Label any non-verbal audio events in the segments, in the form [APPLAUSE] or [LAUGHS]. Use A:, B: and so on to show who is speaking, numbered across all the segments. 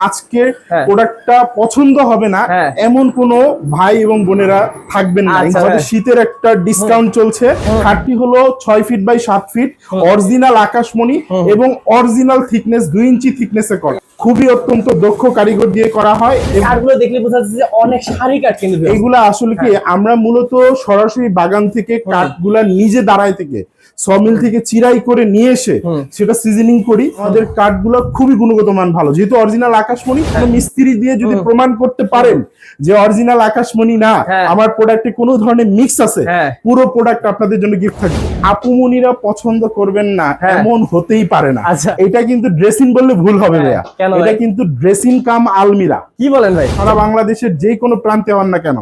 A: আজকে
B: হ্যাঁ।
A: প্রোডাক্টটা পছন্দ হবে না
B: হ্যাঁ।
A: এমন কোন ভাই এবং বোনেরা থাকবেন না
B: আচ্ছা, হ্যাঁ।
A: শীতের একটা ডিসকাউন্ট চলছে খাটটি হলো ছয় ফিট বাই সাত ফিট অরিজিনাল আকাশমণি এবং অরিজিনাল থিকনেস দুই ইঞ্চি থিকনেসে করা খুবই অত্যন্ত দক্ষ কারিগর দিয়ে করা হয় এবং
B: দেখলে বোঝা যাচ্ছে যে অনেক সারি কাঠ কিন্তু viewers।
A: আসলে কি
B: হ্যাঁ।
A: আমরা মূলত সরাসরি বাগান থেকে কাঠগুলা নিজে দাঁড়ায় থেকে সমিল থেকে চিরাই করে নিয়ে এসে সেটা সিজনিং করি আমাদের কাঠগুলো খুবই গুণগত মান ভালো। যেহেতু অরিজিনাল আকাশমণি
B: হ্যাঁ।
A: মিস্ত্রি দিয়ে যদি প্রমাণ করতে পারেন যে অরিজিনাল আকাশমণি না
B: হ্যাঁ।
A: আমার প্রোডাক্টে কোনো ধরনের মিক্স আছে
B: হ্যাঁ।
A: পুরো প্রোডাক্ট আপনাদের জন্য গিফট থাকবে। আপুমনিরা পছন্দ করবেন না। এমন হতেই পারে না।
B: আচ্ছা।
A: এটা কিন্তু ড্রেসিং বললে ভুল হবে ভাইয়া। এটা কিন্তু ড্রেসিং কাম আলমিরা।
B: কি বলেন ভাই?
A: সারা বাংলাদেশের যে কোনো প্রান্তে হন না কেন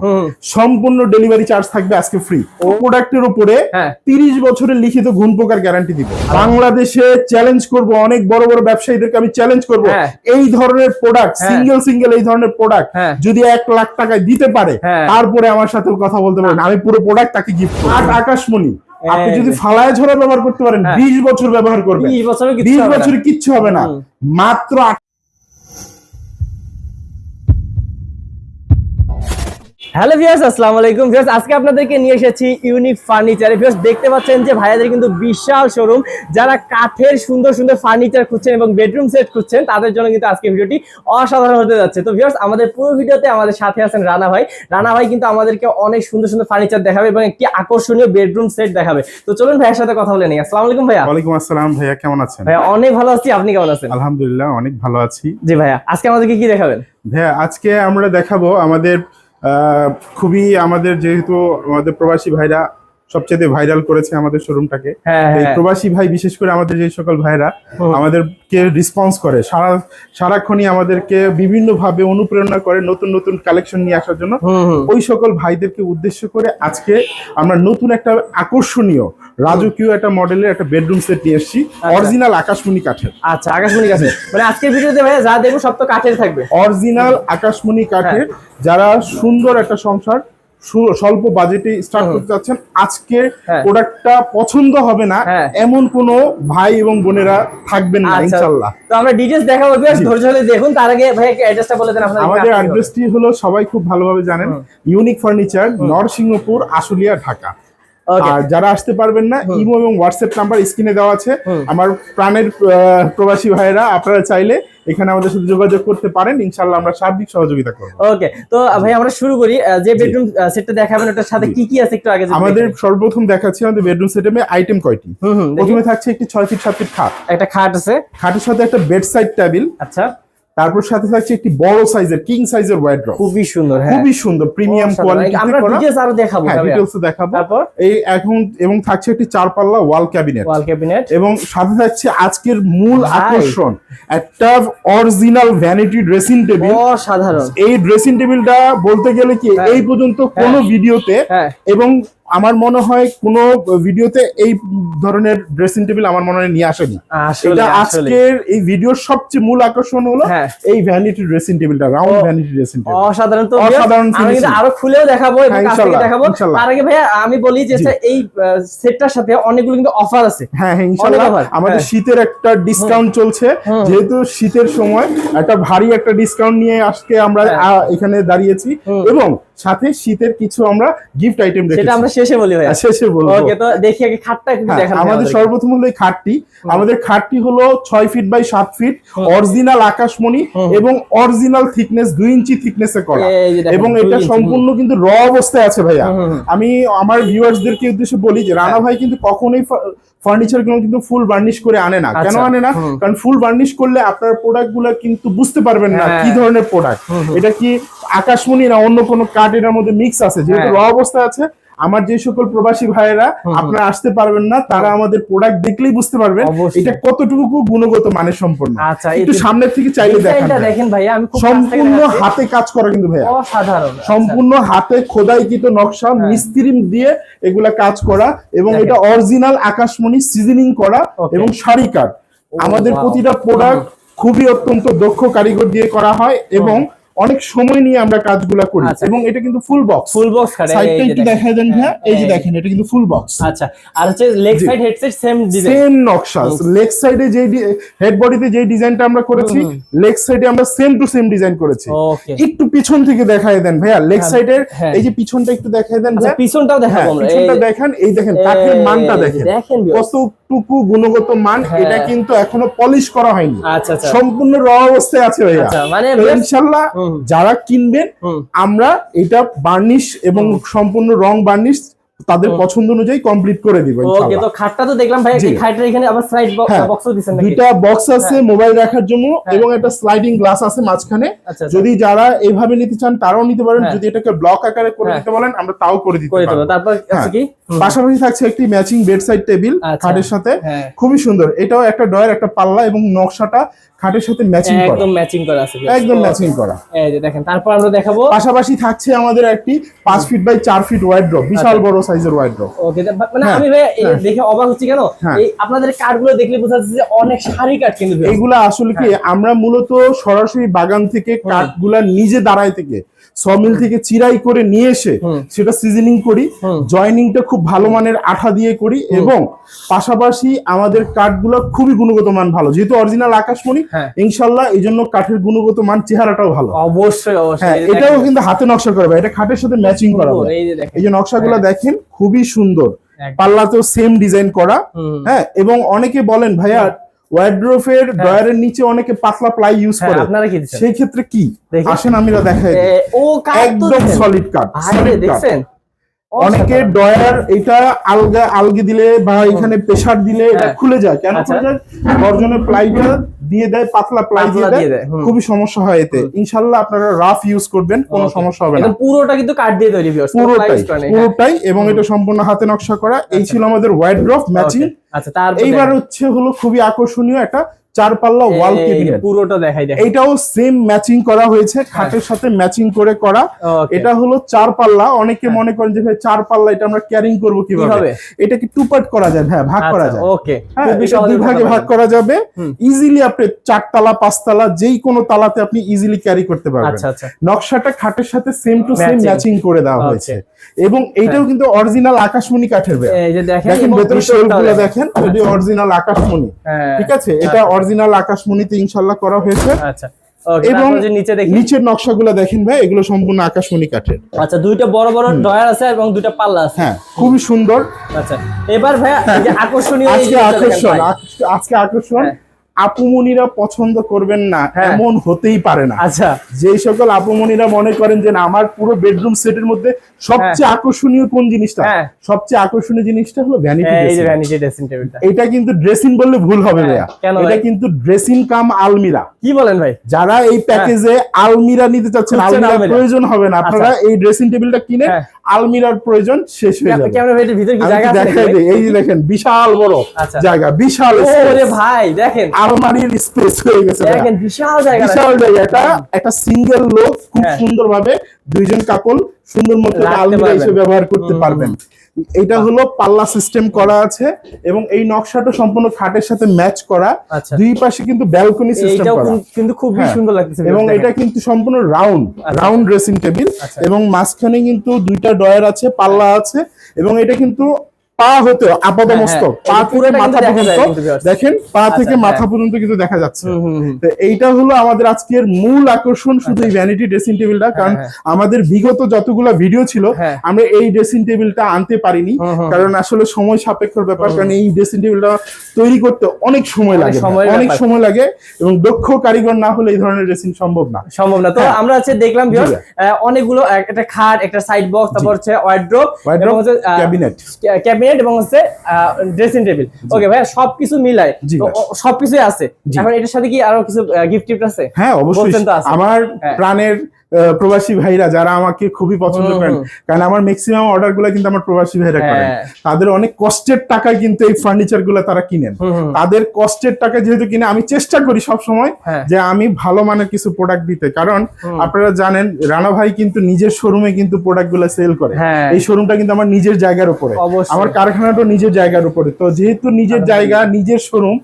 A: সম্পূর্ণ ডেলিভারি চার্জ থাকবে আজকে ফ্রি ও। প্রোডাক্টের উপরে। তিরিশ বছরের লিখিত গুণ পোকার গ্যারান্টি দিব বাংলাদেশে চ্যালেঞ্জ করব অনেক বড় বড় ব্যবসায়ীদেরকে আমি চ্যালেঞ্জ করব
B: হ্যাঁ।
A: এই ধরনের প্রোডাক্ট। সিঙ্গেল সিঙ্গেল এই ধরনের প্রোডাক্ট
B: হ্যাঁ।
A: যদি এক লাখ টাকায় দিতে পারে
B: হ্যাঁ।
A: তারপরে আমার সাথে কথা বলতে পারেন আমি পুরো প্রোডাক্ট তাকে গিফট করব আকাশমণি আপনি যদি। ফালায় ঝরা ব্যবহার করতে পারেন। বিশ বছর ব্যবহার করবেন
B: বিশ
A: বছরে কিচ্ছু হবে না। মাত্র
B: হ্যালো ভিউয়ার্স আসসালামু আলাইকুম। ভিউয়ার্স আজকে আপনাদেরকে নিয়ে এসেছি ইউনিক ফার্নিচার ভিউয়ার্স দেখতে পাচ্ছেন যে ভাইয়াদের কিন্তু বিশাল শোরুম যারা কাঠের সুন্দর সুন্দর ফার্নিচার খুঁজছেন এবং বেডরুম সেট খুঁজছেন তাদের জন্য কিন্তু আজকে ভিডিওটি অসাধারণ হতে যাচ্ছে। তো ভিউয়ার্স আমাদের পুরো ভিডিওতে আমাদের সাথে আছেন রানা ভাই। রানা ভাই কিন্তু আমাদেরকে অনেক সুন্দর সুন্দর ফার্নিচার দেখাবে এবং একটি আকর্ষণীয় বেডরুম সেট দেখাবে। তো চলুন ভাইয়ের সাথে কথা বলে নিই। আসসালামু আলাইকুম ভাইয়া।
A: ওয়ালাইকুম আসসালাম ভাইয়া কেমন আছেন?
B: ভাইয়া অনেক ভালো আছি। আপনি কেমন আছেন?
A: আলহামদুলিল্লাহ অনেক ভালো আছি।
B: জি ভাইয়া আজকে আমাদেরকে কি দেখাবেন?
A: ভাইয়া আজকে আমরা দেখাবো আমাদের খুবই আমাদের যেহেতু আমাদের প্রবাসী ভাইরা সবচেয়ে ভাইরাল করেছে আমাদের শোরুমটাকে
B: হ্যাঁ
A: এই
B: হ্যাঁ।
A: প্রবাসী ভাই বিশেষ করে আমাদের যে সকল ভাইরা আমাদেরকে রেসপন্স করে। সারা সারাক্ষণই আমাদেরকে বিভিন্ন ভাবে অনুপ্রেরণা করে নতুন নতুন কালেকশন নিয়ে আসার জন্য। ওই সকল ভাইদেরকে উদ্দেশ্য করে আজকে আমরা নতুন একটা আকর্ষণীয় রাজকীয় একটা মডেলের একটা বেডরুম সেট নিয়ে এসেছি। অরিজিনাল আকাশমণি কাঠের।
B: আচ্ছা আকাশমণি কাঠের। মানে আজকের ভিডিওতে ভাইয়া যা দেখব সব তো কাঠের থাকবে।
A: অরিজিনাল আকাশমণি কাঠের। যারা সুন্দর একটা সংসার স্বল্প বাজেটে স্টার্ট করতে চাচ্ছেন আজকে
B: হ্যাঁ।
A: প্রোডাক্টটা পছন্দ হবে না
B: হ্যাঁ।
A: এমন কোন ভাই এবং বোনেরা থাকবেন না
B: আচ্ছা।
A: ইনশাল্লাহ।
B: তো আমরা ডিটেলস দেখাবো বেশ ধৈর্য ধরে দেখুন। তার আগে ভাই অ্যাড্রেসটা বলে দেন আপনাদের
A: আমাদের। অ্যাড্রেসটি হলো সবাই খুব ভালোভাবে জানেন ইউনিক ফার্নিচার নরসিংহপুর আশুলিয়া ঢাকা. আর যারা আসতে পারবেন না ইমো এবং হোয়াটসঅ্যাপ নাম্বার স্ক্রিনে দেওয়া আছে। আমার প্রাণের প্রবাসী ভাইয়েরা আপনারা চাইলে এখানে আমাদের সাথে যোগাযোগ করতে পারেন। ইনশাল্লাহ আমরা সার্বিক সহযোগিতা করব।
B: ওকে তো ভাই আমরা শুরু করি। যে বেডরুম সেটটা দেখাবেন ওটার সাথে কি কি আছে একটু আগে
A: আমাদের সর্বপ্রথম দেখাচ্ছি আমাদের বেডরুম সেটে আইটেম কয়টি? প্রথমে থাকছে একটি ছয় ফিট সাত ফিট খাট।
B: একটা খাট আছে।
A: খাটের সাথে একটা বেড সাইড টেবিল
B: আচ্ছা।
A: তারপর সাথে থাকছে একটি বড় সাইজের কিং সাইজের ওয়াইড্রপ
B: খুবই সুন্দর হ্যাঁ।
A: খুবই সুন্দর প্রিমিয়াম কোয়ালিটি
B: আমরা ডিটেলস আরও দেখাবো
A: হ্যাঁ
B: ভাইয়া।
A: দেখাবো।
B: তারপর?
A: এই এখন এবং থাকছে একটি চার পাল্লা ওয়াল ক্যাবিনেট
B: ওয়াল ক্যাবিনেট
A: এবং সাথে থাকছে আজকের মূল আকর্ষণ একটা অরিজিনাল ভ্যানিটি ড্রেসিং টেবিল
B: অসাধারণ।
A: এই ড্রেসিং টেবিলটা বলতে গেলে কি
B: হ্যাঁ।
A: এই পর্যন্ত কোনো ভিডিওতে এবং আমার মনে হয় কোনো ভিডিওতে এই ধরনের ড্রেসিং টেবিল আমার মনে হয় নিয়ে আসেনি। এটা আজকের এই ভিডিওর সবচেয়ে মূল আকর্ষণ হলো
B: হ্যাঁ।
A: এই ভ্যানিটি ড্রেসিং টেবিলটা রাউন্ড ভ্যানিটি ড্রেসিং টেবিল
B: অসাধারণ তো
A: অসাধারণ
B: আমি কিন্তু আরও খুলেও দেখাবো এবং
A: হ্যাঁ,
B: কাছ থেকে দেখাবো। তার আগে ভাইয়া আমি বলি যে
A: জি।
B: এই সেটটার সাথে অনেকগুলো কিন্তু অফার আছে।
A: হ্যাঁ হ্যাঁ ইনশাল্লাহ।
B: অনেক
A: আমাদের। শীতের একটা ডিসকাউন্ট চলছে। যেহেতু শীতের সময় একটা ভারী একটা ডিসকাউন্ট নিয়ে আজকে আমরা এখানে দাঁড়িয়েছি। এবং সাথে শীতের কিছু আমরা গিফট আইটেম
B: সেটা আমরা শেষে বলি ভাইয়া।
A: শেষে বলব।
B: ওকে তো দেখি আগে খাটটা একটু
A: হ্যাঁ,
B: দেখান
A: আমাদের সর্বপ্রথম হলো এই খাটটি। আমাদের খাটটি হলো ছয় ফিট বাই সাত ফিট অরিজিনাল আকাশমণি। এবং অরিজিনাল থিকনেস দুই ইঞ্চি থিকনেসে করা। এবং এটা সম্পূর্ণ কিন্তু র অবস্থায় আছে ভাইয়া। আমি আমার ভিউয়ার্সদেরকে উদ্দেশ্যে বলি যে রানা ভাই কিন্তু কখনোই ফার্নিচারগুলো কিন্তু ফুল বার্নিশ করে আনে না কেন
B: আচ্ছা,
A: আনে না কারণ ফুল বার্নিশ করলে আপনার প্রোডাক্টগুলো কিন্তু বুঝতে পারবেন না
B: হ্যাঁ।
A: কি ধরনের প্রোডাক্ট। এটা কি আকাশমণি না অন্য কোনো কাঠ এটার মধ্যে মিক্স আছে যেহেতু র
B: হ্যাঁ।
A: অবস্থা আছে আমার যে সকল প্রবাসী ভাইয়েরা। আপনারা আসতে পারবেন না তারা আমাদের প্রোডাক্ট দেখলেই বুঝতে পারবেন এটা কতটুকু গুণগত মানের সম্পন্ন
B: আচ্ছা
A: একটু সামনের থেকে চাইলে দেখান ভাই।
B: আমি
A: সম্পূর্ণ হাতে কাজ করা কিন্তু ভাইয়া।
B: অসাধারণ। আচ্ছা।
A: সম্পূর্ণ হাতে খোদাইকৃত নকশা
B: হ্যাঁ।
A: মিস্ত্রি দিয়ে এগুলা কাজ করা এবং এটা অরিজিনাল আকাশমণি সিজনিং করা এবং শাড়ি কাট। আমাদের প্রতিটা প্রোডাক্ট খুবই অত্যন্ত দক্ষ কারিগর দিয়ে করা হয় এবং অনেক সময় নিয়ে আমরা কাজগুলো করি
B: আচ্ছা।
A: এবং এটা কিন্তু ফুল বক্স
B: ফুল বক্স
A: সাইডটা
B: এই যে
A: একটু। দেখায় দেন হ্যাঁ এই যে দেখেন এটা কিন্তু ফুল বক্স
B: আচ্ছা আর হচ্ছে leg side headset same design
A: same নকশা লেগ সাইডে যে হেড বডিতে যে ডিজাইনটা আমরা করেছি লেগ সাইডে আমরা সেম টু সেম ডিজাইন করেছি।
B: ওকে
A: একটু পিছন থেকে দেখায় দেন ভাইয়া লেগ
B: হ্যাঁ,
A: সাইডের
B: হ্যাঁ।
A: এই যে পিছনটা একটু দেখায় দেন
B: আচ্ছা পিছনটাও
A: হ্যাঁ
B: দেখাবো আমরা।
A: পিছনটা দেখেন এই দেখেন কাঠের মানটা দেখেন।
B: দেখেন viewers।
A: কতটুকু গুণগত মান
B: হ্যাঁ।
A: এটা কিন্তু এখনও পলিশ করা হয়নি।
B: আচ্ছা আচ্ছা।
A: সম্পূর্ণ র অবস্থায় আছে ভাইয়া।
B: আচ্ছা মানে
A: ইনশাল্লাহ যারা কিনবেন আমরা এটা বার্নিশ এবং সম্পূর্ণ রং বার্নিশ তাদের পছন্দ অনুযায়ী কমপ্লিট করে দিব
B: ওকে তো খাটটা তো দেখলাম ভাই। এই খাটটা এখানে আবার
A: হ্যাঁ,
B: বক্সও নাকি?
A: দুইটা বক্স আছে মোবাইল রাখার জন্য এবং একটা স্লাইডিং গ্লাস আছে মাঝখানে।
B: আচ্ছা আচ্ছা।
A: যদি যারা এইভাবে নিতে চান তারাও নিতে পারেন।
B: হ্যাঁ।
A: যদি এটাকে ব্লক আকারে করে
B: হ্যাঁ।
A: দিতে বলেন আমরা তাও করে দিতে পারব।
B: তারপর আছে
A: হ্যাঁ।
B: কি
A: পাশাপাশি থাকছে একটি ম্যাচিং বেড সাইড টেবিল। খাটের সাথে।
B: হ্যাঁ।
A: খুবই সুন্দর। এটাও একটা ডয়ার একটা পাল্লা এবং নকশাটা খাটের সাথে ম্যাচিং করা
B: একদম ম্যাচিং করা আছে
A: একদম ম্যাচিং করা
B: এই যে দেখেন তারপর আমরা দেখাবো
A: পাশাপাশি থাকছে আমাদের একটি পাঁচ ফিট বাই চার ফিট ওয়াইড ড্রপ বিশাল
B: আচ্ছা।
A: বড় সাইজের ওয়াইড ড্রপ
B: ওকে মানে
A: হ্যাঁ,
B: আমি ভাই
A: হ্যাঁ।
B: দেখে অবাক হচ্ছি কেন
A: হ্যাঁ।
B: এই আপনাদের কাঠগুলো দেখলে বোঝা যাচ্ছে যে অনেক সারি কাঠ কিন্তু।
A: এইগুলা আসলে কি। আমরা মূলত সরাসরি বাগান থেকে কাঠগুলা নিজে দাঁড়ায় থেকে সমিল থেকে চিরাই করে নিয়ে এসে সেটা সিজনিং করি। জয়নিংটা খুব ভালো মানের আঠা দিয়ে করি এবং পাশাপাশি আমাদের কাঠগুলো খুবই গুণগত মান ভালো যেহেতু অরিজিনাল আকাশমণি। ইনশাল্লাহ এই জন্য কাঠের গুণগত মান চেহারাটাও ভালো।
B: অবশ্যই অবশ্যই।
A: হ্যাঁ এটাও কিন্তু হাতে নকশা করা ভাই এটা খাটের সাথে ম্যাচিং করা
B: এই যে
A: নকশাগুলো দেখেন খুবই সুন্দর। পাল্লাতেও সেম ডিজাইন করা। হ্যাঁ এবং অনেকে বলেন ভাইয়া ওয়ার্ড্রোফের ডয়ারের নিচে অনেকে পাতলা প্লাই ইউজ
B: হ্যাঁ,
A: করে।
B: আপনারা কি
A: সেই ক্ষেত্রে কি? আসেন আমি দেখাই
B: ও
A: একদম। সলিড কাট
B: ভাই দেখছেন?
A: অনেকে ডয়ার এটা আলগা আলগে দিলে বা এখানে প্রেসার দিলে এটা
B: হ্যাঁ।
A: খুলে যায়। কেন
B: আচ্ছা।
A: খুলে যায়? গর্জনের প্লাইটা দিয়ে দেয় পাতলা প্লাই দিয়ে
B: দিয়ে।
A: খুবই সমস্যা হয় এতে। ইনশাল্লাহ আপনারা রাফ ইউজ করবেন কোনো সমস্যা হবে না।
B: পুরোটা কিন্তু কাঠ দিয়ে তৈরি
A: পুরোটাই। পুরোটাই এবং এটা সম্পূর্ণ হাতে নকশা করা। এই ছিল আমাদের ওয়াইড ড্রপ ম্যাচিং
B: আচ্ছা তারপর
A: এইবার হচ্ছে হলো খুবই আকর্ষণীয় একটা চার পাল্লা ওয়াল
B: যে পুরোটা দেখাই দেখ
A: এইটাও সেম ম্যাচিং করা হয়েছে খাটের সাথে ম্যাচিং করে করা। এটা হলো চার পাল্লা অনেকে মনে করেন যে ভাই চার পাল্লা এটা আমরা ক্যারিং করব কীভাবে? এটা কি টু পার্ট করা যায়? হ্যাঁ ভাগ করা যায়।
B: ওকে
A: হ্যাঁ, দুই ভাগে ভাগ করা যাবে। ইজিলি আপনি চারতলা পাঁচতলা যেই কোনো তালাতে আপনি ইজিলি ক্যারি করতে পারবেন।
B: আচ্ছা আচ্ছা।
A: নকশাটা খাটের সাথে সেম টু সেম ম্যাচিং করে দেওয়া হয়েছে। এবং এইটাও কিন্তু অরিজিনাল আকাশমণি কাঠের
B: দেখেন
A: ভেতরে
B: দেখেন।
A: এটি অরিজিনাল আকাশমণি।
B: হ্যাঁ।
A: ঠিক আছে? এটা অরিজিনাল আকাশমণিতে ইনশাল্লাহ করা হয়েছে।
B: আচ্ছা।
A: এবং
B: যে নিচে দেখি
A: নিচের নকশাগুলো দেখেন ভাই এগুলো সম্পূর্ণ আকাশমণি কাঠের।
B: আচ্ছা দুইটা বড় বড় ডয়ার আছে এবং দুইটা পাল্লা আছে।
A: হ্যাঁ খুবই সুন্দর।
B: আচ্ছা এবার ভাইয়া আকর্ষণীয়
A: আজকে আকর্ষণ আজকে আকর্ষণ।
B: হ্যাঁ।
A: আপুমনিরা পছন্দ করবেন না
B: হ্যাঁ।
A: এমন হতেই পারে না।
B: আচ্ছা।
A: যেই সকল আপুমনিরা মনে করেন যে আমার পুরো বেডরুম সেটের মধ্যে সবচেয়ে আকর্ষণীয় কোন জিনিসটা?
B: হ্যাঁ।
A: সবচেয়ে আকর্ষণীয় জিনিসটা হলো ভ্যানিটি
B: এই যে ভ্যানিটি ড্রেসিং টেবিলটা
A: এটা কিন্তু ড্রেসিং বললে ভুল হবে
B: হ্যাঁ,
A: ভাইয়া। এটা কিন্তু ড্রেসিং কাম আলমিরা।
B: কি বলেন ভাই?
A: যারা এই প্যাকেজে আলমিরা নিতে চাচ্ছেন আলমিরা। প্রয়োজন হবে না। আপনারা এই ড্রেসিং টেবিলটা কিনে
B: হ্যাঁ।
A: আলমিরার প্রয়োজন শেষ হয়ে যাবে।
B: ক্যামেরা ভিতরে কি জায়গা আছে
A: এই যে দেখেন বিশাল বড়
B: আচ্ছা।
A: জায়গা বিশাল
B: ভাই?
A: space।
B: ওরে ভাই দেখেন।
A: আলমারির স্পেস হয়ে গেছে
B: দেখেন বিশাল জায়গা
A: বিশাল জায়গা এটা একটা সিঙ্গেল লোক খুব
B: সুন্দরভাবে
A: সুন্দর ভাবে দুইজন কাপল সুন্দর মতো আলমিরা হিসেবে ব্যবহার করতে পারবেন। এটা হলো পাল্লা সিস্টেম করা আছে এবং এই নকশাটা সম্পূর্ণ খাটের সাথে ম্যাচ করা
B: আচ্ছা।
A: দুই পাশে কিন্তু ব্যালকনি সিস্টেম করা
B: কিন্তু- কিন্তু খুবই
A: হ্যাঁ।
B: সুন্দর লাগতেছে
A: এবং এটা কিন্তু সম্পূর্ণ রাউন্ড। Round dressing table. এবং মাঝখানে কিন্তু দুইটা ডয়ার আছে পাল্লা আছে এবং এটা কিন্তু পা হতে আপাদমস্তক
B: হ্যাঁ,
A: পা মাথা পর্যন্ত দেখেন পা থেকে
B: হ্যাঁ।
A: মাথা পর্যন্ত কিন্তু দেখা যাচ্ছে। তো এইটা হলো আমাদের আজকের মূল আকর্ষণ শুধু এই ভ্যানিটি ড্রেসিং টেবিলটা কারণ
B: হ্যাঁ।
A: আমাদের বিগত যতগুলো ভিডিও ছিল
B: হ্যাঁ।
A: আমরা এই ড্রেসিং টেবিলটা আনতে পারিনি। কারণ আসলে সময় সাপেক্ষর ব্যাপার কারণ এই ড্রেসিং টেবিলটা তৈরি করতে অনেক সময় লাগে অনেক সময় লাগে এবং দক্ষ কারিগর না হলে এই ধরনের ড্রেসিং সম্ভব না
B: সম্ভব না তো
A: হ্যাঁ।
B: আমরা হচ্ছে দেখলাম অনেকগুলো একটা খাট একটা সাইড বক্স তারপর হচ্ছে ওয়ার্ড্রোপ
A: Wardrobe,
B: এবং ক্যাবিনেট এবং হচ্ছে ড্রেসিং টেবিল ওকে ভাই সবকিছু। ও- সবকিছুই আছে। এখন এটার সাথে কি আরও কিছু গিফট টিফট আছে
A: হ্যাঁ অবশ্যই
B: আছে।
A: আমার
B: হ্যাঁ।
A: প্রাণের প্রবাসী ভাইরা যারা আমাকে খুবই পছন্দ করেন কারণ আমার ম্যাক্সিমাম অর্ডারগুলো কিন্তু আমার প্রবাসী ভাইরা করেন
B: হ্যাঁ।
A: তাদের অনেক কষ্টের টাকায় কিন্তু এই ফার্নিচারগুলো তারা কিনেন। তাদের কষ্টের টাকা যেহেতু কিনে আমি চেষ্টা করি সব সময়
B: হ্যাঁ।
A: যে আমি ভালো মানের কিছু প্রোডাক্ট দিতে কারণ আপনারা জানেন রানা ভাই কিন্তু নিজের শোরুমে কিন্তু প্রোডাক্টগুলো সেল করে
B: হ্যাঁ।
A: এই শোরুমটা কিন্তু আমার নিজের জায়গার উপরে। আমার কারখানাটা নিজের জায়গার উপরে তো যেহেতু নিজের জায়গা নিজের শোরুম।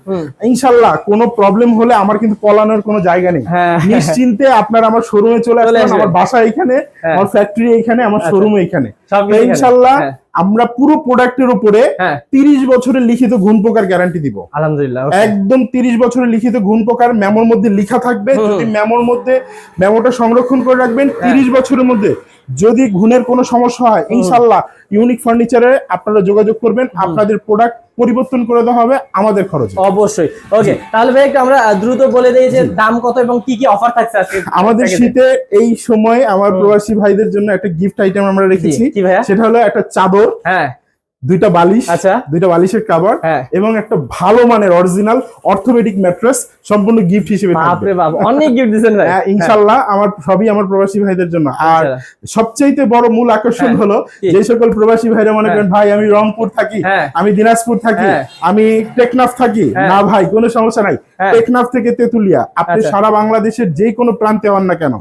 A: ইনশাল্লাহ কোনো প্রবলেম হলে আমার কিন্তু পলানোর কোনো জায়গা নেই। নিশ্চিন্তে আপনার আমার শোরুমে চলে
B: চলে।
A: আমার বাসা এখানে
B: হ্যাঁ।
A: আমার ফ্যাক্টরি এখানে আমার
B: আচ্ছা।
A: শোরুম এখানে
B: সব
A: আমরা পুরো প্রোডাক্টের উপরে
B: হ্যাঁ।
A: তিরিশ বছরের লিখিত গুণ পোকার গ্যারান্টি দিব।
B: আলহামদুলিল্লাহ
A: একদম তিরিশ বছরের লিখিত গুণ পোকার মেমোর মধ্যে লিখা থাকবে। যদি মেমোর মধ্যে মেমোটা সংরক্ষণ করে রাখবেন
B: হ্যাঁ।
A: তিরিশ বছরের মধ্যে যদি গুণের কোনো সমস্যা হয় ইনশাল্লাহ ইউনিক ফার্নিচারে আপনারা যোগাযোগ করবেন আপনাদের প্রোডাক্ট পরিবর্তন করে দেওয়া হবে আমাদের খরচে।
B: অবশ্যই। ওকে তাহলে ভাই একটু আমরা দ্রুত বলে দিই যে দাম কত এবং কি কি অফার থাকছে আজকে?
A: আমাদের শীতে এই সময় আমার প্রবাসী ভাইদের জন্য একটা গিফট আইটেম আমরা রেখেছি। সেটা হলো একটা চাদর।
B: হ্যাঁ।
A: দুইটা বালিশ
B: আচ্ছা
A: দুইটা বালিশের কাভার
B: হ্যাঁ
A: এবং একটা ভালো মানের অরিজিনাল অর্থোপেডিক ম্যাট্রেস সম্পূর্ণ গিফট হিসেবে থাকবে
B: অনেক গিফট দিচ্ছেন ভাই
A: হ্যাঁ, ইনশাল্লাহ আমার সবই আমার প্রবাসী ভাইদের জন্য আর। সবচাইতে বড় মূল আকর্ষণ
B: হ্যাঁ,
A: হলো যে সকল প্রবাসী ভাইরা মনে
B: হ্যাঁ।
A: করেন ভাই আমি রংপুর থাকি
B: হ্যাঁ।
A: আমি দিনাজপুর থাকি
B: হ্যাঁ।
A: আমি টেকনাফ থাকি
B: হ্যাঁ।
A: না ভাই কোনো সমস্যা নাই
B: হ্যাঁ।
A: টেকনাফ থেকে তেতুলিয়া আপনি
B: আচ্ছা।
A: সারা বাংলাদেশের যে কোনো প্রান্তে হন না কেন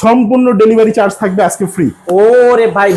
A: সম্পূর্ণ ডেলিভারি চার্জ থাকবে আজকে ফ্রি
B: ওরে ভাই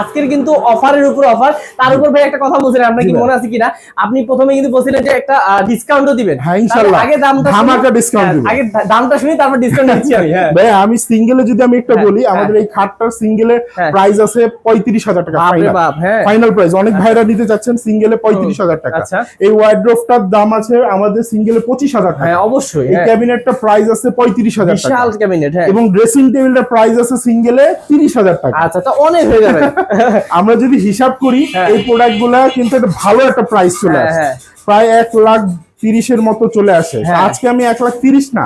B: আজকের কিন্তু অফারের উপর অফার তার উপর ভাই একটা কথা বলছিলেন আপনার কি মনে আছে কিনা? আপনি প্রথমে কিন্তু বলছিলেন যে একটা ডিসকাউন্টও দিবেন।
A: হ্যাঁ, ইনশাল্লাহ।
B: তাহলে আগে দামটা
A: ধামাকা
B: হ্যাঁ,
A: দিবেন।
B: আগে দামটা শুনি তারপর ডিসকাউন্ট দিচ্ছি আমি হ্যাঁ।
A: ভাই আমি সিঙ্গেলে যদি আমি একটা
B: হ্যাঁ,
A: বলি
B: হ্যাঁ।
A: আমাদের এই খাটটার সিঙ্গেলের
B: হ্যাঁ।
A: প্রাইস আছে পঁয়ত্রিশ হাজার টাকা
B: বাপরে
A: ফাইনাল
B: বাপ হ্যাঁ।
A: ফাইনাল প্রাইস অনেক ভাইরা নিতে চাচ্ছেন সিঙ্গেলে পঁয়ত্রিশ হাজার টাকা।
B: আচ্ছা।
A: এই ওয়াইড্রোফটার দাম আছে আমাদের সিঙ্গেলে পঁচিশ হাজার টাকা।
B: হ্যাঁ অবশ্যই
A: এই
B: হ্যাঁ।
A: ক্যাবিনেটটা প্রাইস আছে পঁয়ত্রিশ হাজার টাকা।
B: বিশাল ক্যাবিনেট হ্যাঁ।
A: এবং ড্রেসিং টেবিলটা প্রাইস আছে সিঙ্গেলে তিরিশ হাজার টাকা।
B: আচ্ছা তো অনেক হয়ে যাবে। [LAUGHS]
A: আমরা যদি হিসাব করি
B: হ্যাঁ।
A: এই প্রোডাক্ট গুলা কিন্তু একটা ভালো একটা প্রাইস চলে
B: হ্যাঁ,
A: আসে
B: হ্যাঁ।
A: প্রায় এক লাখ তিরিশের মতো চলে আসে
B: হ্যাঁ।
A: আজকে আমি এক লাখ তিরিশ না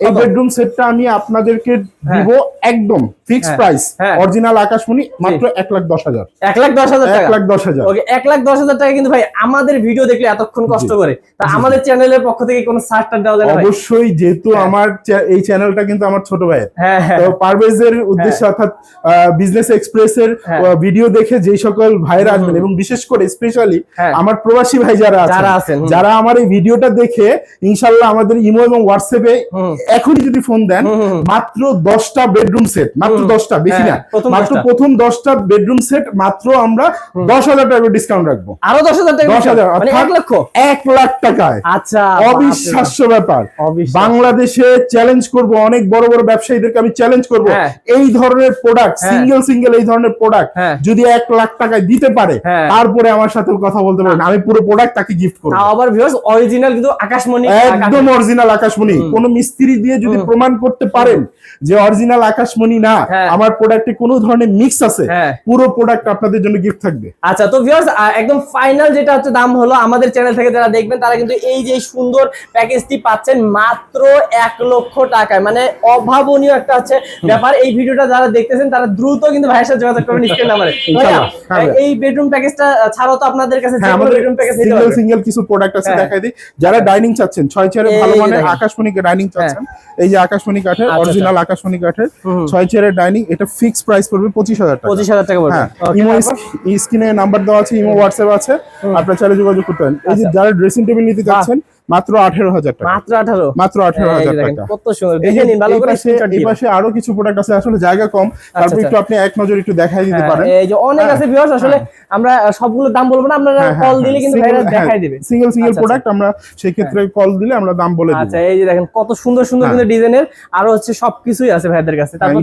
A: এই? বেডরুম সেটটা আমি আপনাদেরকে দিব একদম ফিক্সড
B: হ্যাঁ,
A: প্রাইস
B: হ্যাঁ।
A: অরিজিনাল আকাশমণি মাত্র এক লাখ দশ হাজার।
B: এক লাখ দশ হাজার
A: এক
B: টাকা
A: লাখ দশ হাজার।
B: ওকে এক লাখ দশ হাজার টাকা কিন্তু ভাই আমাদের ভিডিও দেখলে এতক্ষণ কষ্ট করে। তা আমাদের চ্যানেলের পক্ষ থেকে কোনো সার দেওয়া না
A: অবশ্যই যেহেতু আমার চ্যা- এই চ্যানেলটা কিন্তু আমার ছোট ভাইয়ের।
B: হ্যাঁ হ্যাঁ।
A: তো পারভেজের উদ্দেশ্যে অর্থাৎ বিজনেস এক্সপ্রেস এর
B: হ্যাঁ।
A: ভিডিও দেখে যেই সকল ভাইরা আসবেন এবং বিশেষ করে স্পেশালি
B: হ্যাঁ।
A: আমার প্রবাসী ভাই যারা
B: যারা
A: আছেন যারা আমার এই ভিডিওটা দেখে ইনশাল্লাহ আমাদের ইমো এবং হোয়াটসঅ্যাপে। এখনই যদি ফোন দেন। মাত্র দশটা বেডরুম সেট মাত্র দশটা বেশি
B: হ্যাঁ,
A: না মাত্র প্রথম দশটা বেডরুম সেট মাত্র আমরা দশ হাজার টাকা ডিসকাউন্ট রাখব।
B: আরও দশ হাজার টাকা
A: দশ হাজার
B: মানে এক লক্ষ?
A: এক লাখ টাকায়।
B: আচ্ছা
A: অবিশ্বাস্য ব্যাপার। বাংলাদেশে চ্যালেঞ্জ করব অনেক বড় বড় ব্যবসায়ীদেরকে আমি চ্যালেঞ্জ করব।
B: হ্যাঁ।
A: এই ধরনের প্রোডাক্ট
B: হ্যাঁ।
A: সিঙ্গেল সিঙ্গেল এই ধরনের প্রোডাক্ট
B: হ্যাঁ।
A: যদি এক লাখ টাকায় দিতে পারে
B: হ্যাঁ।
A: তারপরে আমার সাথে কথা বলতে পারেন। আমি পুরো প্রোডাক্ট তাকে গিফট করব।
B: আবার ভিউয়ার্স অরিজিনাল কিন্তু আকাশমণি।
A: একদম অরিজিনাল আকাশমণি। কোন মিস্ত্রি দিয়ে যদি প্রমাণ করতে পারেন যে অরিজিনাল আকাশমণি না
B: হ্যাঁ।
A: আমার প্রোডাক্টে কোনো ধরনের মিক্স আছে
B: হ্যাঁ।
A: পুরো প্রোডাক্ট আপনাদের জন্য গিফট থাকবে
B: আচ্ছা তো ভিউয়ার্স একদম ফাইনাল যেটা হচ্ছে দাম হলো আমাদের চ্যানেল থেকে যারা দেখবেন তারা কিন্তু এই যে সুন্দর প্যাকেজটি পাচ্ছেন মাত্র এক লক্ষ টাকায় মানে অভাবনীয় একটা হচ্ছে ব্যাপার এই ভিডিওটা যারা দেখতেছেন তারা দ্রুত কিন্তু ভাইয়ের সাথে যোগাযোগ করবেন স্ক্রিন নাম্বারে। এই বেডরুম প্যাকেজটা ছাড়াও তো আপনাদের কাছে বেডরুম প্যাকেজ
A: সিঙ্গেল সিঙ্গেল কিছু প্রোডাক্ট আছে
B: হ্যাঁ।
A: দেখাই দিই যারা ডাইনিং চাচ্ছেন ছয় চেয়ারে ভালো
B: দেখেন।
A: আকাশমণি ডাইনিং চাচ্ছেন এই যে আকাশমণি কাঠের
B: আচ্ছা,
A: অরিজিনাল আকাশমণি কাঠের ছয় চেয়ারের ডাইনিং এটা ফিক্সড প্রাইস পড়বে পঁচিশ হাজার টাকা।
B: পঁচিশ হাজার টাকা
A: হ্যাঁ ইমো? স্ক্রিনে নাম্বার দেওয়া আছে ইমো হোয়াটসঅ্যাপ আছে আপনার চাইলে যোগাযোগ করতে পারেন। এই যে
B: আচ্ছা।
A: যারা ড্রেসিং টেবিল নিতে চাচ্ছেন মাত্র আঠেরো হাজার টাকা।
B: মাত্র আঠারো?
A: মাত্র আঠেরো
B: এই যে
A: হাজার
B: দেখেন,
A: টাকা।
B: কত সুন্দর।
A: এই
B: দেখে নিন ভালো করে
A: পাশে এই পাশে আরও কিছু প্রোডাক্ট আছে আসলে জায়গা কম। তারপর
B: আচ্ছা।
A: একটু আপনি এক নজর একটু দেখাই দিতে
B: হ্যাঁ,
A: পারেন।
B: এই যে অনেক আছে ভিউয়ার্স আসলে আমরা আহ, সবগুলোর দাম বলব না আপনারা কল দিলে কিন্তু ভাইরা দেখাই দিবে।
A: সিঙ্গেল সিঙ্গেল
B: আচ্ছা,
A: প্রোডাক্ট আমরা সেই ক্ষেত্রে কল দিলে আমরা দাম বলে দিব।
B: আচ্ছা এই যে দেখেন কত সুন্দর সুন্দর
A: হ্যাঁ।
B: কিন্তু ডিজাইনের আরও হচ্ছে সবকিছুই আছে ভাইদের কাছে।
A: হ্যাঁ,
B: তারপর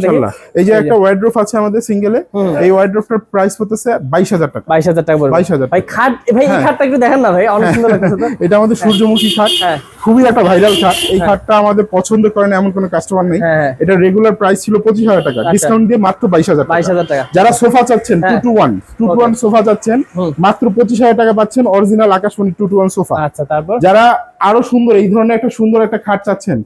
A: এই যে একটা ওয়াইড্রোপ আছে আমাদের সিঙ্গেলে। এই ওয়াইড্রোপটার প্রাইস হতেছে বাইশ হাজার টাকা।
B: বাইশ হাজার টাকা পড়বে।
A: 22,000
B: ভাই খাট ভাই এই
A: হ্যাঁ।
B: খাটটা একটু দেখেন না ভাই অনেক সুন্দর লাগতেছে তো। [LAUGHS]
A: এটা আমাদের সূর্যমুখী খাট
B: হ্যাঁ।
A: খুবই একটা ভাইরাল খাট এই খাটটা আমাদের পছন্দ করেন এমন কোনো কাস্টমার নেই।
B: হ্যাঁ, হ্যাঁ।
A: এটা রেগুলার প্রাইস ছিল পঁচিশ হাজার টাকা।
B: আচ্ছা।
A: ডিসকাউন্ট দিয়ে মাত্র বাইশ হাজার
B: বাইশ হাজার টাকা।
A: যারা সোফা চাচ্ছেন টু
B: হ্যাঁ।
A: Two one two two one sofa চাচ্ছেন মাত্র পঁচিশ হাজার টাকা পাচ্ছেন অরিজিনাল আকাশমণি টু টু ওয়ান সোফা।
B: আচ্ছা তারপর?
A: যারা আরও সুন্দর এই ধরনের একটা সুন্দর একটা খাট চাচ্ছেন।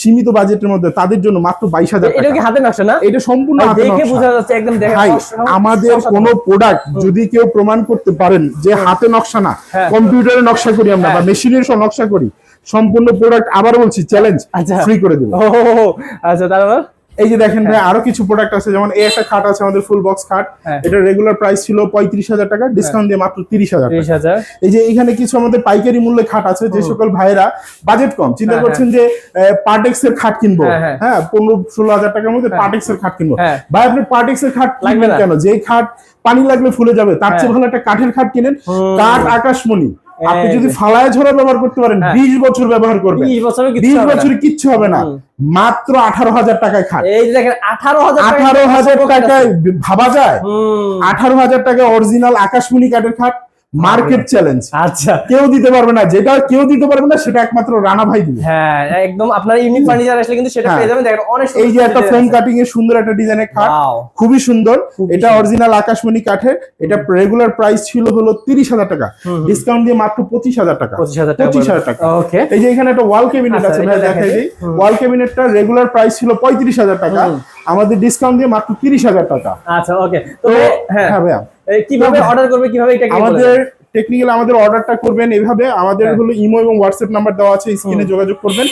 A: সীমিত বাজেটের মধ্যে তাদের জন্য মাত্র বাইশ হাজার
B: এটা কি হাতে নকশা না?
A: এটা সম্পূর্ণ
B: দেখে বোঝা যাচ্ছে একদম
A: ভাই আমাদের। কোন প্রোডাক্ট যদি কেউ প্রমাণ করতে পারেন যে হাতে নকশা না
B: হ্যাঁ।
A: কম্পিউটারে নকশা করি আমরা বা
B: হ্যাঁ।
A: মেশিনের সব নকশা করি সম্পূর্ণ প্রোডাক্ট আবার বলছি চ্যালেঞ্জ
B: আচ্ছা।
A: ফ্রি করে দেবো।
B: আচ্ছা তারপর
A: এই যে দেখেন ভাই আরও কিছু প্রোডাক্ট আছে যেমন এই একটা খাট আছে আমাদের ফুল বক্স খাট।
B: হ্যাঁ।
A: এটা রেগুলার প্রাইস ছিল পঁয়ত্রিশ হাজার টাকা ডিসকাউন্ট দিয়ে মাত্র তিরিশ হাজার এই যে এখানে কিছু আমাদের পাইকারি মূল্যে খাট আছে যে সকল ভাইরা বাজেট কম। চিন্তা
B: হ্যাঁ,
A: করছেন যে পার্টেক্স এর খাট কিনবো?
B: হ্যাঁ, হ্যাঁ।
A: হ্যাঁ পনেরো ষোলো হাজার টাকার মধ্যে পার্টেক্স এর খাট কিনবো।
B: হ্যাঁ।
A: ভাই আপনি পার্টেক্স এর খাট
B: লাগবে
A: কিনবেন কেন? যে খাট পানি লাগলে ফুলে যাবে তার চেয়ে
B: হ্যাঁ।
A: ভালো একটা কাঠের খাট কিনেন। কাঠ আকাশমণি। আপনি যদি ফালায় ঝরা ব্যবহার করতে পারেন
B: হ্যাঁ।
A: বিশ বছর ব্যবহার করবেন।
B: বিশ বছরে
A: কিচ্ছু হবে না। মাত্র আঠারো হাজার টাকায় খাট
B: এই দেখেন আঠারো হাজার
A: আঠারো হাজার টাকায় ভাবা যায়? আঠারো হাজার টাকায় অরিজিনাল আকাশমণি কাঠের খাট মার্কেট চ্যালেঞ্জ।
B: আচ্ছা।
A: কেউ দিতে পারবে না যেটা কেউ দিতে পারবে না সেটা একমাত্র রানা ভাই দিবে।
B: হ্যাঁ একদম আপনার ইউনিক ফার্নিচার আসলে কিন্তু সেটা
A: হ্যাঁ।
B: পেয়ে যাবেন। দেখেন অনেক
A: এই যে একটা ফোম কাটিং এর সুন্দর একটা ডিজাইনের খাট। খুবই সুন্দর। এটা অরিজিনাল আকাশমণি কাঠের। এটা রেগুলার প্রাইস ছিল হলো তিরিশ হাজার টাকা। ডিসকাউন্ট দিয়ে মাত্র পঁচিশ হাজার টাকা।
B: পঁচিশ হাজার টাকা
A: পঁচিশ হাজার টাকা।
B: ওকে
A: এই যে এখানে একটা ওয়াল ক্যাবিনেট
B: আচ্ছা,
A: আছে
B: এটা
A: ভাই
B: দেখাই দিই।
A: ওয়াল ক্যাবিনেটটা রেগুলার প্রাইস ছিল পঁয়ত্রিশ হাজার টাকা। আমাদের ডিসকাউন্ট দিয়ে মাত্র তিরিশ হাজার টাকা।
B: আচ্ছা ওকে তো হ্যাঁ।
A: হ্যাঁ ভাইয়া।
B: কীভাবে অর্ডার করবে কীভাবে এটা
A: আমাদের টেকনিক্যাল আমাদের অর্ডারটা করবেন এইভাবে আমাদের
B: হ্যাঁ।
A: হলো ইমো এবং হোয়াটসঅ্যাপ নাম্বার দেওয়া আছে স্ক্রিনে যোগাযোগ করবেন।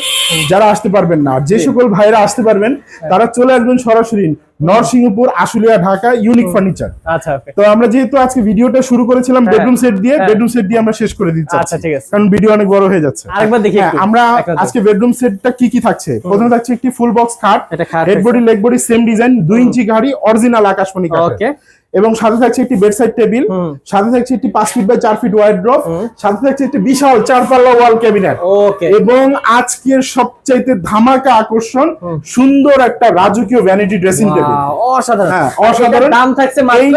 A: যারা আসতে পারবেন না যে সকল ভাইরা আসতে পারবেন
B: হ্যাঁ।
A: তারা চলে আসবেন সরাসরি নরসিংহপুর আশুলিয়া ঢাকা ইউনিক ফার্নিচার
B: আচ্ছা
A: তো আমরা যেহেতু আজকে ভিডিওটা শুরু করেছিলাম
B: হ্যাঁ।
A: বেডরুম সেট দিয়ে
B: হ্যাঁ।
A: বেডরুম সেট দিয়ে আমরা শেষ করে দিচ্ছি
B: আচ্ছা, ঠিক আছে।
A: কারণ ভিডিও অনেক বড় হয়ে যাচ্ছে।
B: আরেকবার দেখি
A: হ্যাঁ, আমরা আজকে বেডরুম সেটটা কি কি থাকছে? প্রথমে থাকছে একটি ফুল বক্স খাট head body leg body same design দুই ইঞ্চি গাড়ি অরিজিনাল আকাশমণি
B: ওকে
A: কাঠের এবং সাথে থাকছে একটি বেড সাইড টেবিল সাথে থাকছে একটি পাঁচ ফিট বাই চার ফিট ওয়াইড ড্রপ সাথে থাকছে একটি বিশাল চার পাল্লা ওয়াল ক্যাবিনেট এবং আজকের সবচাইতে ধামাকা আকর্ষণ সুন্দর একটা রাজকীয় ভ্যানিটি ড্রেসিং টেবিল
B: অসাধারণ।
A: হ্যাঁ, অসাধারণ।
B: দাম থাকছে
A: এই
B: মাত্র?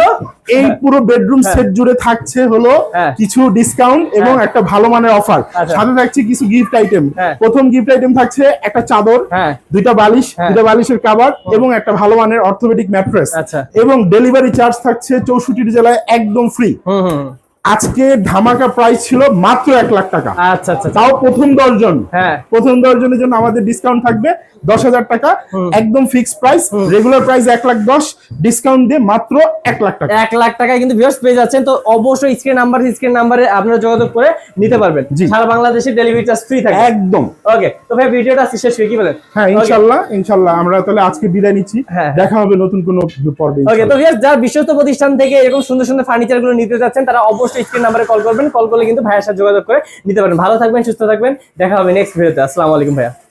A: এই পুরো বেডরুম সেট জুড়ে থাকছে হলো
B: হ্যাঁ।
A: কিছু ডিসকাউন্ট এবং একটা ভালো মানের অফার
B: আচ্ছা।
A: সাথে থাকছে কিছু গিফট আইটেম
B: হ্যাঁ।
A: প্রথম গিফট আইটেম থাকছে একটা চাদর
B: হ্যাঁ।
A: দুইটা বালিশ
B: হ্যাঁ।
A: দুইটা বালিশের কাবার এবং একটা ভালো মানের অর্থোপেডিক ম্যাট্রেস
B: আচ্ছা।
A: এবং ডেলিভারি চার্জ থাকছে চৌষট্টি জেলায় একদম ফ্রি আজকে ধামাকা প্রাইস ছিল মাত্র এক লাখ টাকা।
B: আচ্ছা আচ্ছা আচ্ছা।
A: তাও প্রথম দশজন।
B: হ্যাঁ।
A: প্রথম দশজনের জন্য আমাদের ডিসকাউন্ট থাকবে দশ হাজার টাকা। একদম ফিক্সড প্রাইস রেগুলার প্রাইস এক লাখ দশ ডিসকাউন্ট দিয়ে মাত্র এক লাখ টাকা।
B: এক লাখ টাকায় কিন্তু ভিউয়ার্স পেয়ে যাচ্ছেন। তো অবশ্যই স্ক্রিন নাম্বার স্ক্রিন নাম্বারে আপনারা যোগাযোগ করে নিতে পারবেন। সারা বাংলাদেশে ডেলিভারি চার্জ ফ্রি থাকে
A: একদম।
B: ওকে তো ভাই ভিডিওটা শেষ হয়ে কি বলেন?
A: হ্যাঁ ইনশাল্লাহ ইনশাল্লাহ। আমরা তাহলে আজকে বিদায় নিচ্ছি।
B: হ্যাঁ।
A: দেখা হবে নতুন কোনো পর্বে
B: ওকে তো। ভিউয়ার্স যারা বিশ্বস্ত প্রতিষ্ঠান থেকে এরকম সুন্দর সুন্দর ফার্নিচারগুলো নিতে যাচ্ছেন তারা অবশ্যই স্ক্রিন নাম্বারে কল করবেন কল করলে কিন্তু ভাইয়ের সাথে যোগাযোগ করে নিতে পারেন। ভালো থাকবেন, সুস্থ থাকবেন, দেখা হবে নেক্সট ভিডিওতে আসসালামু আলাইকুম ভাইয়া।